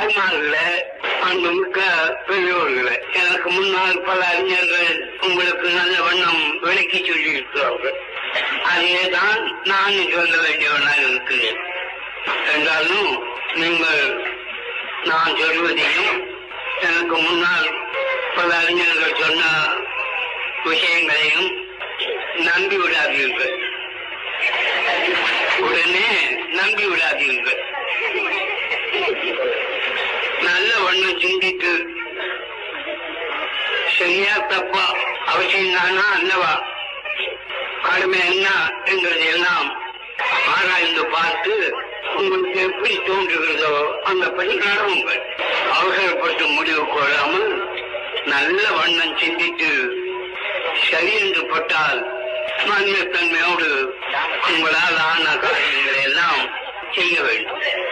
தாய்மார்கள அன்புமிக்க பெரியோர்களே எனக்கு முன்னால் பல அறிஞர்கள் உங்களுக்கு நல்ல வண்ணம் விளக்கி சொல்லி இருக்கிறார்கள் அதேதான் நான் சொல்ல வேண்டியவனாக இருக்கிறேன். என்றாலும் நீங்கள் நான் சொல்வதையும் எனக்கு முன்னால் பல அறிஞர்கள் சொன்ன விஷயங்களையும் நம்பி விடாதீர்கள் உடனே நம்பி விடாதீர்கள் நல்ல சிந்தித்து சரியா தப்பா அவசியம் தானா அல்லவா? கடுமை என்ன? என்றது எல்லாம் ஆராய்ந்து பார்த்து உங்களுக்கு எப்படி தோன்றுகிறதோ அந்த படி நடவுங்கள். அவசரப்பட்டு முடிவு கொள்ளாமல் நல்ல வண்ணம் சிந்தித்து சரி என்று பட்டால் தன்மையோடு உங்களால் ஆன காரியங்களை எல்லாம் செய்ய வேண்டும்.